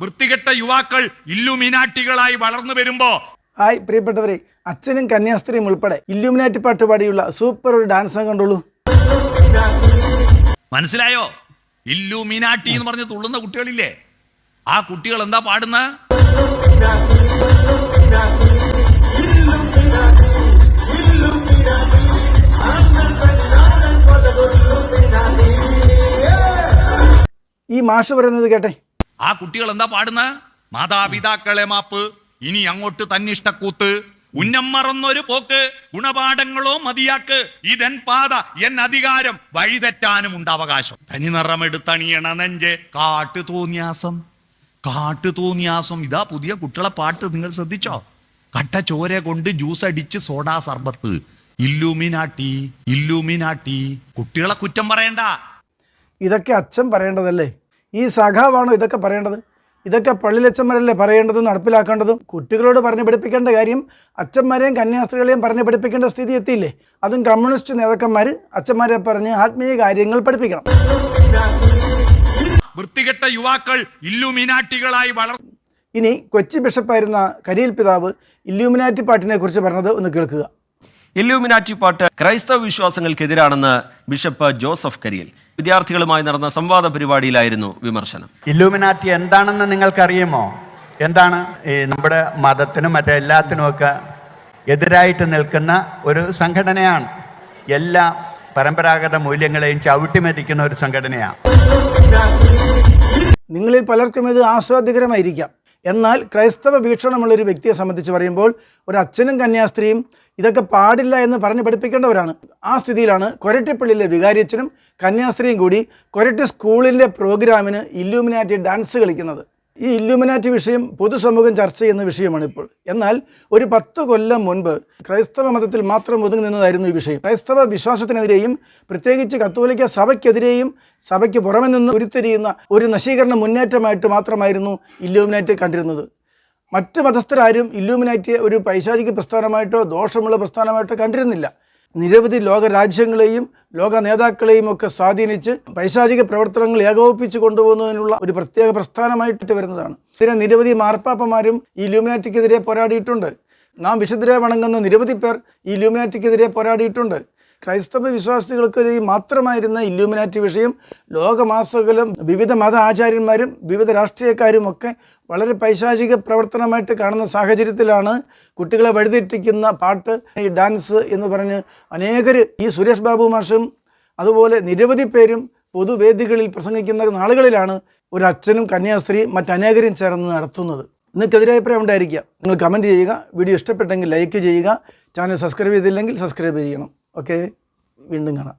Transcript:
വൃത്തികെട്ട യുവാക്കൾ ഇല്ലുമിനാട്ടികളായി വളർന്നു വരുമ്പോ ഹായ് പ്രിയപ്പെട്ടവരെ. അച്ഛനും കന്യാസ്ത്രീയും ഉൾപ്പെടെ ഇല്ലുമിനാറ്റി പാട്ട് പാടിയുള്ള സൂപ്പർ ഒരു ഡാൻസ് കണ്ടുള്ളൂ. മനസ്സിലായോ? ഇല്ലുമിനാട്ടി എന്ന് പറഞ്ഞ് തുള്ളുന്ന കുട്ടികളില്ലേ? ആ കുട്ടികൾ എന്താ പാടുന്ന? ഈ മാഷ് പറയുന്നത് കേട്ടെ? ആ കുട്ടികൾ എന്താ പാടുന്ന? മാതാപിതാക്കളെ മാപ്പ്. ഇനി അങ്ങോട്ട് തന്നിഷ്ടക്കൂത്ത്. ഉന്നം മറന്നൊരു പോക്ക്. ഗുണപാഠങ്ങളോ മതിയാക്ക്. ഇതൻ പാത എൻ അധികാരം. വഴിതെറ്റാനും ഉണ്ട് അവകാശം. തനി നിറമെടുത്തണിയണ നെഞ്ച്. കാട്ടു തോന്നിയാസം. കാട്ടു തോന്നിയാസം. ഇതാ പുതിയ കുട്ടികളെ പാട്ട്. നിങ്ങൾ ശ്രദ്ധിച്ചോ? കട്ട ചോര കൊണ്ട് ജ്യൂസ് അടിച്ച് സോഡാ സർബത്ത്. ഇല്ലുമിനാട്ടി ഇല്ലുമിനാട്ടി. കുട്ടികളെ കുറ്റം പറയണ്ട. ഇതൊക്കെ അച്ഛൻ പറയേണ്ടതല്ലേ? ഈ സഖാവാണോ ഇതൊക്കെ പറയേണ്ടത്? ഇതൊക്കെ പള്ളിയിലച്ചന്മാരല്ലേ പറയേണ്ടതും നടപ്പിലാക്കേണ്ടതും? കുട്ടികളോട് പറഞ്ഞു പഠിപ്പിക്കേണ്ട കാര്യം അച്ഛന്മാരെയും കന്യാസ്ത്രീകളെയും പറഞ്ഞു പഠിപ്പിക്കേണ്ട സ്ഥിതി എത്തിയില്ലേ? അതും കമ്മ്യൂണിസ്റ്റ് നേതാക്കന്മാർ അച്ഛന്മാരെ പറഞ്ഞ് ആത്മീയ കാര്യങ്ങൾ പഠിപ്പിക്കണം. വൃത്തികെട്ട യുവാക്കൾ ഇല്ലുമിനാട്ടികളായി വളർ ഇനി കൊച്ചി ബിഷപ്പായിരുന്ന കരിയിൽ പിതാവ് ഇല്ലുമിനാറ്റി പാട്ടിനെ കുറിച്ച് പറഞ്ഞത് ഒന്ന് കേൾക്കുക. ഇല്യൂമിനാറ്റി പാട്ട് ക്രൈസ്തവ വിശ്വാസങ്ങൾക്കെതിരാണെന്ന് ബിഷപ്പ് ജോസഫ് കരിയൽ. വിദ്യാർത്ഥികളുമായി നടന്ന സംവാദ പരിപാടിയിലായിരുന്നു വിമർശനം. ഇല്ലൂമിനാറ്റി എന്താണെന്ന് നിങ്ങൾക്കറിയുമോ? എന്താണ്? ഈ നമ്മുടെ മതത്തിനും മറ്റെല്ലാത്തിനുമൊക്കെ എതിരായിട്ട് നിൽക്കുന്ന ഒരു സംഘടനയാണ്. എല്ലാ പരമ്പരാഗത മൂല്യങ്ങളെയും ചവിട്ടിമെതിക്കുന്ന ഒരു സംഘടനയാണ്. നിങ്ങളിൽ പലർക്കും ഇത് ആസ്വാദ്യകരമായിരിക്കാം. എന്നാൽ ക്രൈസ്തവ വീക്ഷണമുള്ള ഒരു വ്യക്തിയെ സംബന്ധിച്ച് പറയുമ്പോൾ ഒരു അച്ഛനും കന്യാസ്ത്രീയും ഇതൊക്കെ പാടില്ല എന്ന് പറഞ്ഞ് പഠിപ്പിക്കേണ്ടവരാണ്. ആ സ്ഥിതിയിലാണ് കൊരട്ടിപ്പള്ളിയിലെ വികാരിയച്ഛനും കന്യാസ്ത്രീയും കൂടി കൊരട്ടി സ്കൂളിന്റെ പ്രോഗ്രാമിന് ഇല്യൂമിനാറ്റി ഡാൻസ് കളിക്കുന്നത്. ഈ ഇല്യൂമിനാറ്റി വിഷയം പൊതുസമൂഹം ചർച്ച ചെയ്യുന്ന വിഷയമാണ് ഇപ്പോൾ എന്നാൽ ഒരു പത്ത് കൊല്ലം മുൻപ് ക്രൈസ്തവ മതത്തിൽ മാത്രം ഒതുങ്ങി നിന്നതായിരുന്നു ഈ വിഷയം. ക്രൈസ്തവ വിശ്വാസത്തിനെതിരെയും പ്രത്യേകിച്ച് കത്തോലിക്ക സഭയ്ക്കെതിരെയും സഭയ്ക്ക് പുറമെ നിന്ന് ഉരുത്തിരിയുന്ന ഒരു നശീകരണ മുന്നേറ്റമായിട്ട് മാത്രമായിരുന്നു ഇല്യൂമിനാറ്റി കണ്ടിരുന്നത്. മറ്റ് മതസ്ഥരാരും ഇല്യൂമിനാറ്റിയെ ഒരു പൈശാചിക പ്രസ്ഥാനമായിട്ടോ ദോഷമുള്ള പ്രസ്ഥാനമായിട്ടോ കണ്ടിരുന്നില്ല. നിരവധി ലോക രാജ്യങ്ങളെയും ലോക നേതാക്കളെയും ഒക്കെ സ്വാധീനിച്ച് പൈശാചിക പ്രവർത്തനങ്ങൾ ഏകോപിപ്പിച്ച് കൊണ്ടുപോകുന്നതിനുള്ള ഒരു പ്രത്യേക പ്രസ്ഥാനമായിട്ട് വരുന്നതാണ്. ഇതിനെ നിരവധി മാർപ്പാപ്പമാരും ഈ ലൂമിനാറ്റിക്കെതിരെ പോരാടിയിട്ടുണ്ട്. നാം വിശുദ്ധരെ വണങ്ങുന്ന നിരവധി പേർ ഈ ലൂമിനാറ്റിക്കെതിരെ പോരാടിയിട്ടുണ്ട്. ക്രൈസ്തവ വിശ്വാസികൾക്ക് മാത്രമായിരുന്ന ഇല്യൂമിനാറ്റി വിഷയം ലോകമാസകലും വിവിധ മത ആചാര്യന്മാരും വിവിധ രാഷ്ട്രീയക്കാരും ഒക്കെ വളരെ പൈശാചിക പ്രവർത്തനമായിട്ട് കാണുന്ന സാഹചര്യത്തിലാണ് കുട്ടികളെ വഴിതെറ്റിക്കുന്ന പാട്ട് ഈ ഡാൻസ് എന്ന് പറഞ്ഞ് അനേകർ ഈ സുരേഷ് ബാബു മാഷും അതുപോലെ നിരവധി പേരും പൊതുവേദികളിൽ പ്രസംഗിക്കുന്ന നാളുകളിലാണ് ഒരു അച്ഛനും കന്യാസ്ത്രീയും മറ്റനേകരും ചേർന്ന് നടത്തുന്നത്. നിങ്ങൾക്ക് എതിരഭിപ്രായം ഉണ്ടായിരിക്കുക നിങ്ങൾ കമന്റ് ചെയ്യുക. വീഡിയോ ഇഷ്ടപ്പെട്ടെങ്കിൽ ലൈക്ക് ചെയ്യുക. ചാനൽ സബ്സ്ക്രൈബ് ചെയ്തില്ലെങ്കിൽ സബ്സ്ക്രൈബ് ചെയ്യണം. ഓക്കെ വീണ്ടും കാണാം.